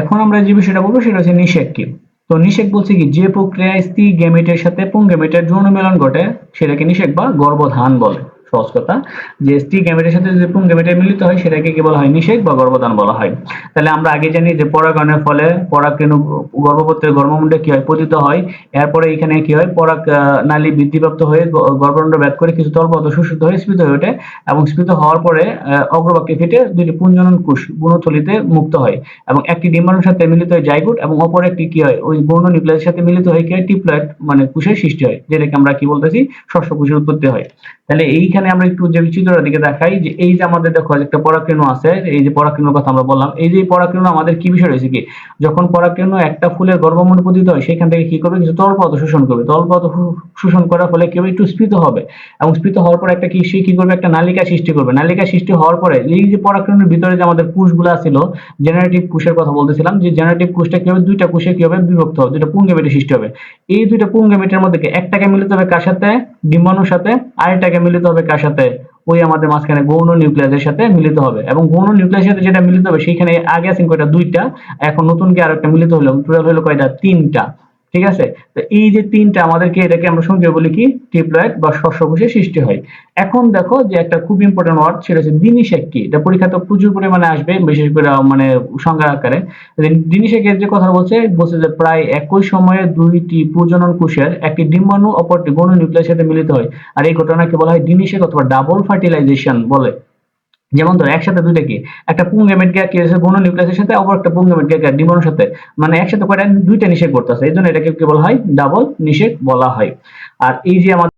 এখন আমরা যে বিষয়টা বলব সেটা হচ্ছে নিষেক কি তো নিষেক বলছে কি, যে প্রক্রিয়ায় স্ত্রী গ্যামেটের সাথে পুং গ্যামেটের যৌন মিলন ঘটে, সেটাকে নিষেক বা গর্ভধান বলে। সহজ কথা, যে স্ত্রী গেমেটের সাথে যে পুংগেমেটের মিলিত হয়, সেটাকে কি বলা হয়? নিষেক বা গর্ভধান বলা হয়। তাহলে আমরা আগে জানি যে পরাগায়নের ফলে পরাগরেণু গর্ভপত্রের গর্ভমুণ্ডে কি হয়? পতিত হয়। এরপরে এখানে কি হয়? পরাগ নালী বৃদ্ধিপ্রাপ্ত হয়ে গর্ভমুণ্ড ব্যাধ করে কিছু তলপদ শোষিত হয়ে স্ফীত হয়ে ওঠে এবং স্ফীত হওয়ার পরে অগ্রভাগকে ফেটে দুইটি পুঞ্জনন কোষ গুণথলিতে মুক্ত হয় এবং একটি ডিম্বাণুর সাথে মিলিত হয় জাইগোট এবং অপর একটি কি হয়? ওই গৌণ নিউক্লিয়াসের সাথে মিলিত হয়ে কি হয়? টিপ্লয়েড মানে কোষের সৃষ্টি হয়, যেটাকে আমরা কি বলতেছি? শস্য কোষের উৎপত্তি হয়। তাহলে এইখানে আমরা একটু যে চিত্রটার দিকে দেখাই, যে এই যে আমাদের দেখো একটা পরাগরেণু আছে, এই যে পরাগরেণুর কথা আমরা বললাম, এই যে পরাগরেণু আমাদের কি বিষয় রয়েছে কি? যখন পরাগরেণু একটা ফুলের গর্ভমুণ্ডে পতিত হয়, সেখান থেকে কি করবে? কিছু তলপদ শোষণ করবে। তলপদ শো- শোষণ করার ফলে কেউ একটু স্ফীত হবে এবং স্ফীত হওয়ার পরে একটা কি, সে কি করবে? একটা নালিকা সৃষ্টি করবে। নালিকা সৃষ্টি হওয়ার পরে এই যে পরাগরেণুর ভিতরে যে আমাদের কোষগুলো ছিল জেনারেটিভ কোষের কথা বলতেছিলাম, যে জেনারেটিভ কোষটা কি দুইটা কোষে কি হবে? বিভক্ত হবে, দুইটা পুংগেমেটের সৃষ্টি হবে। এই দুইটা পুংগেমেটের মধ্যে একটাকে মিলিত হবে কার সাথে? ডিম্বাণুর সাথে। আরেকটাকে মিলিত হবে কার সাথে ওই আমাদের মাঝখানে গৌণ নিউক্লিয়াসের সাথে মিলিত হবে। এবং গৌণ নিউক্লিয়াসের সাথে যেটা মিলিত হবে, সেইখানে আগে আছেন কয়টা? দুইটা। এখন নতুন কি আরেকটা মিলিত হলো টোটাল হলো কয়টা? তিনটা। ঠিক আছে? তো এই যে তিনটা আমাদেরকে এটাকে আমরা সঙ্গে বলি কি? ট্রিপলয়েড বা শস্যকোষের সৃষ্টি হয়। এখন দেখো যে একটা খুব ইম্পর্টেন্ট ওয়ার্ড সেটা হচ্ছে দিনিশেক কি? এটা পরীক্ষাতে প্রচুর পরিমাণে আসবে, বিশেষ করে মানে সংজ্ঞা আকারে। দিনিশেকের যে কথা বলছে বলছে যে প্রায় একই সময়ে দুইটি প্রজনন কোষের একটি ডিম্বাণু, অপরটি গৌণ নিউক্লিয়াসের সাথে মিলিত হয়। আর এই ঘটনাকে বলা হয় দিনিশেক অথবা ডাবল ফার্টিলাইজেশন বলে। যেমন ধরো, একসাথে দুইটা কি? একটা পুংগেমেট গ্যাস কি হয়েছে গৌণ নিউক্লিয়াসের সাথে অপর একটা পুংগেমেট গ্যাস ডিমোনের সাথে। মানে একসাথে কয়টা? দুইটা নিষেক করতেছে। এই জন্য এটাকে কি বলা হয়? ডাবল নিষেক বলা হয়। আর এই যে আমাদের